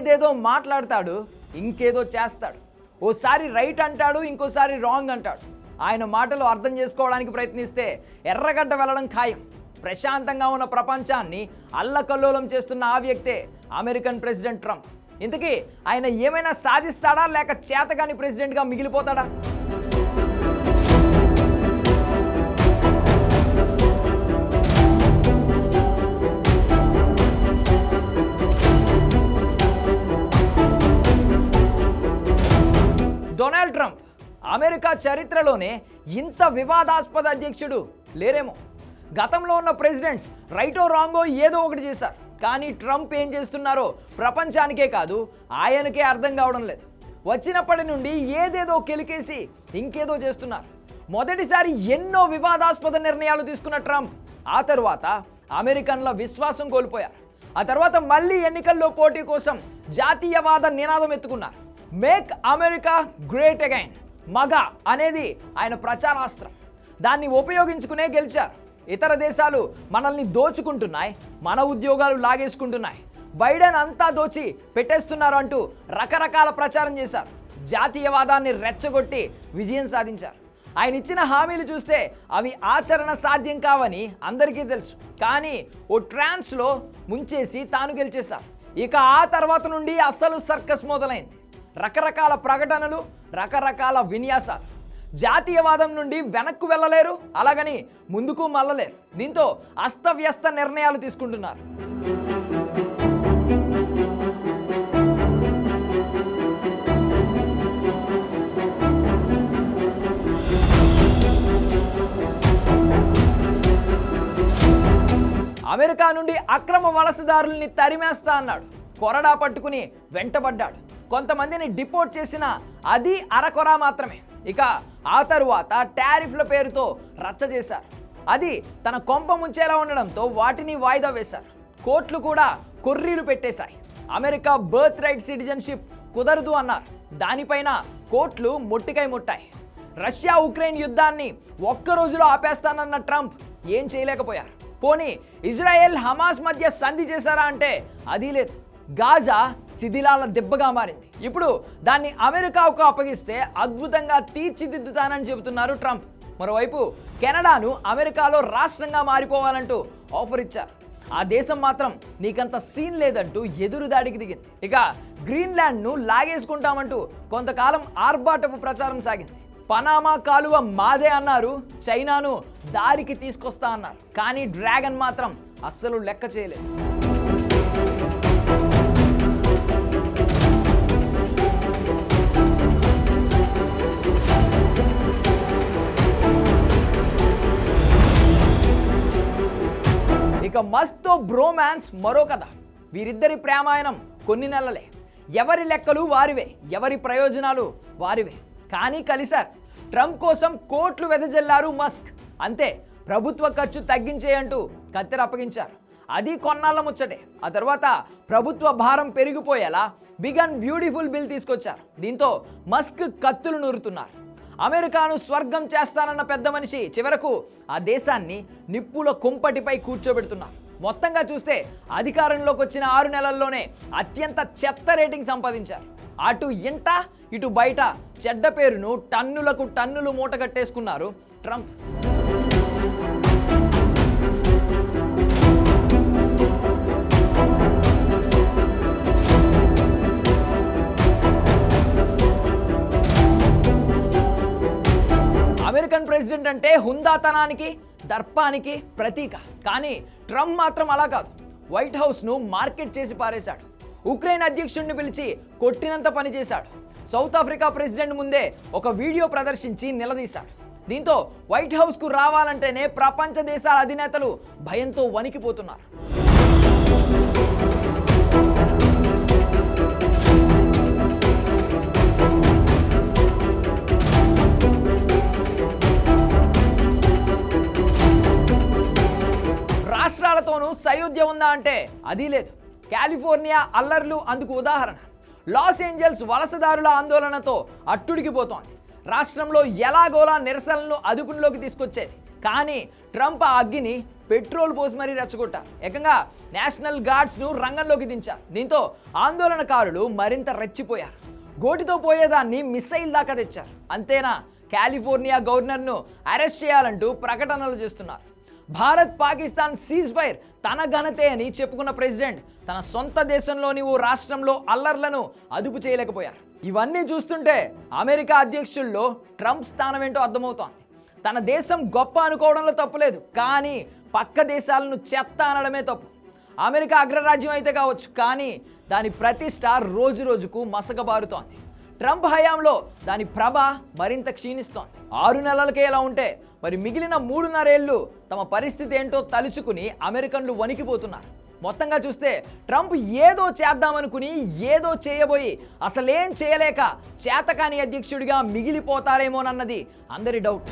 ఏదేదో మాట్లాడతాడు ఇంకేదో చేస్తాడు. ఓసారి రైట్ అంటాడు ఇంకోసారి రాంగ్ అంటాడు. ఆయన మాటలు అర్థం చేసుకోవడానికి ప్రయత్నిస్తే ఎర్రగడ్డ వెళ్ళడం ఖాయం. ప్రశాంతంగా ఉన్న ప్రపంచాన్ని అల్లకల్లోలం చేస్తున్న ఆ వ్యక్తే అమెరికన్ ప్రెసిడెంట్ ట్రంప్. ఇంతకీ ఆయన ఏమైనా సాధిస్తాడా లేక చేతగాని ప్రెసిడెంట్గా మిగిలిపోతాడా? అమెరికా చరిత్రలోనే ఇంత వివాదాస్పద అధ్యక్షుడు లేరేమో. గతంలో ఉన్న ప్రెసిడెంట్స్ రైటో రాంగో ఏదో ఒకటి చేశారు. కానీ ట్రంప్ ఏం చేస్తున్నారో ప్రపంచానికే కాదు ఆయనకే అర్థం కావడం లేదు. వచ్చినప్పటి నుండి ఏదేదో కెలికేసి ఇంకేదో చేస్తున్నారు. మొదటిసారి ఎన్నో వివాదాస్పద నిర్ణయాలు తీసుకున్న ట్రంప్ ఆ తర్వాత అమెరికన్ల విశ్వాసం కోల్పోయారు. ఆ తర్వాత మళ్ళీ ఎన్నికల్లో పోటీ కోసం జాతీయవాద నినాదం ఎత్తుకున్నారు. Make America great again. MAGA అనేది ఆయన ప్రచారాస్త్రం. దాన్ని ఉపయోగించుకునే గెలిచారు. ఇతర దేశాలు మనల్ని దోచుకుంటున్నాయి మన ఉద్యోగాలు లాగేసుకుంటున్నాయి. బైడెన్ అంతా దోచి పెట్టేస్తున్నారు అంటూ రకరకాల ప్రచారం చేశారు. జాతీయవాదాన్ని రెచ్చగొట్టి విజయం సాధించారు. ఆయన ఇచ్చిన హామీలు చూస్తే అవి ఆచరణ సాధ్యం కావని అందరికీ తెలుసు. కానీ ఓ ట్రాన్స్లో ముంచేసి తాను గెలిచేశారు. ఇక ఆ తర్వాత నుండి అస్సలు సర్కస్ మొదలైంది. రకరకాల ప్రకటనలు రకరకాల విన్యాసాలు. జాతీయవాదం నుండి వెనక్కు వెళ్ళలేరు అలాగని ముందుకు మళ్ళలేరు. దీంతో అస్తవ్యస్త నిర్ణయాలు తీసుకుంటున్నారు. అమెరికా నుండి అక్రమ వలసదారుల్ని తరిమేస్తా అన్నాడు. కొరడా పట్టుకుని వెంటబడ్డాడు. కొంతమందిని డిపోర్ట్ చేసిన అది అరకొర మాత్రమే. ఇక ఆ తరువాత టారిఫ్ల పేరుతో రచ్చ చేశారు. అది తన కొంప ముంచేలా ఉండడంతో వాటిని వాయిదా వేశారు. కోర్టులు కూడా కొర్రీలు పెట్టేశాయి. అమెరికా బర్త్ రైట్ సిటిజన్షిప్ కుదరదు అన్నారు. దానిపైన కోర్టులు మొట్టికై ముట్టాయి. రష్యా ఉక్రెయిన్ యుద్ధాన్ని ఒక్క రోజులో ఆపేస్తానన్న ట్రంప్ ఏం చేయలేకపోయారు. పోనీ ఇజ్రాయెల్ హమాస్ మధ్య సంధి చేశారా అంటే అది లేదు. గాజా శిథిలాల దెబ్బగా మారింది. ఇప్పుడు దాన్ని అమెరికాకు అప్పగిస్తే అద్భుతంగా తీర్చిదిద్దుతానని చెబుతున్నారు ట్రంప్. మరోవైపు కెనడాను అమెరికాలో రాష్ట్రంగా మారిపోవాలంటూ ఆఫర్ ఇచ్చారు. ఆ దేశం మాత్రం నీకంత సీన్ లేదంటూ ఎదురు దాడికి దిగింది. ఇక గ్రీన్లాండ్ను లాగేసుకుంటామంటూ కొంతకాలం ఆర్భాటపు ప్రచారం సాగింది. పనామా కాలువ మాదే అన్నారు చైనాను దారికి తీసుకొస్తా అన్నారు. కానీ డ్రాగన్ మాత్రం అస్సలు లెక్క చేయలేదు. మస్తో బ్రోమాన్స్ మరో కథ. వీరిద్దరి ప్రేమాయణం కొన్ని నెలలే. ఎవరి లెక్కలు వారివే ఎవరి ప్రయోజనాలు వారివే. కానీ కలిశారు ట్రంప్ కోసం కోట్లు వెదజల్లారు మస్క్. అంతే ప్రభుత్వ ఖర్చు తగ్గించేయంటూ కత్తెర అప్పగించారు. అది కొన్నాళ్ళ ముచ్చటే. ఆ తర్వాత ప్రభుత్వ భారం పెరిగిపోయేలా బిగ్ అండ్ బ్యూటిఫుల్ బిల్ తీసుకొచ్చారు. దీంతో మస్క్ కత్తులు నూరుతున్నారు. అమెరికాను స్వర్గం చేస్తానన్న పెద్ద మనిషి చివరకు ఆ దేశాన్ని నిప్పుల కుంపటిపై కూర్చోబెడుతున్నారు. మొత్తంగా చూస్తే అధికారంలోకి వచ్చిన ఆరు నెలల్లోనే అత్యంత చెత్త రేటింగ్ సంపాదించారు. అటు ఇంట ఇటు బయట చెడ్డ పేరును టన్నులకు టన్నులు మూటగట్టేసుకున్నారు ట్రంప్. అమెరికన్ ప్రెసిడెంట్ అంటే హుందాతనానికి దర్పానికి ప్రతీక. కానీ ట్రంప్ మాత్రం అలా కాదు. వైట్ హౌస్ను మార్కెట్ చేసి పారేశాడు. ఉక్రెయిన్ అధ్యక్షుడిని పిలిచి కొట్టినంత పని చేశాడు. సౌత్ ఆఫ్రికా ప్రెసిడెంట్ ముందే ఒక వీడియో ప్రదర్శించి నిలదీశాడు. దీంతో వైట్ హౌస్కు రావాలంటేనే ప్రపంచ దేశాల అధినేతలు భయంతో వణికిపోతున్నారు. రాష్ట్రాలతోనూ ఉందా అంటే అది లేదు. కాలిఫోర్నియా అల్లర్లు అందుకు ఉదాహరణ. లాస్ ఏంజల్స్ వలసదారుల ఆందోళనతో అట్టుడికిపోతోంది రాష్ట్రంలో ఎలాగోలా నిరసనలను అదుపులోకి తీసుకొచ్చేది. కానీ ట్రంప్ ఆ అగ్గిని పెట్రోల్ పోసి మరీ రెచ్చగొట్టారు. ఏకంగా నేషనల్ గార్డ్స్ను రంగంలోకి దించారు. దీంతో ఆందోళనకారులు మరింత రెచ్చిపోయారు. గోటితో పోయేదాన్ని మిస్సైల్ దాకా తెచ్చారు. అంతేనా? కాలిఫోర్నియా గవర్నర్ను అరెస్ట్ చేయాలంటూ ప్రకటనలు చేస్తున్నారు. భారత్ పాకిస్తాన్ సీజ్ ఫైర్ తన ఘనతే అని చెప్పుకున్న ప్రెసిడెంట్ తన సొంత దేశంలోని ఓ రాష్ట్రంలో అల్లర్లను అదుపు చేయలేకపోయారు. ఇవన్నీ చూస్తుంటే అమెరికా అధ్యక్షుల్లో ట్రంప్ స్థానం ఏంటో అర్థమవుతోంది. తన దేశం గొప్ప అనుకోవడంలో తప్పులేదు కానీ పక్క దేశాలను చెత్త అనడమే తప్పు. అమెరికా అగ్రరాజ్యం అయితే కావచ్చు కానీ దాని ప్రతిష్ట రోజు రోజుకు మసకబారుతోంది. ట్రంప్ హయాంలో దాని ప్రభ మరింత క్షీణిస్తోంది. ఆరు నెలలకే ఎలా ఉంటే మరి మిగిలిన మూడున్నరేళ్ళు తమ పరిస్థితి ఏంటో తలుచుకుని అమెరికన్లు వణికిపోతున్నారు. మొత్తంగా చూస్తే ట్రంప్ ఏదో చేద్దామనుకుని ఏదో చేయబోయి అసలేం చేయలేక చేతకాని అధ్యక్షుడిగా మిగిలిపోతారేమోనన్నది అందరి డౌట్.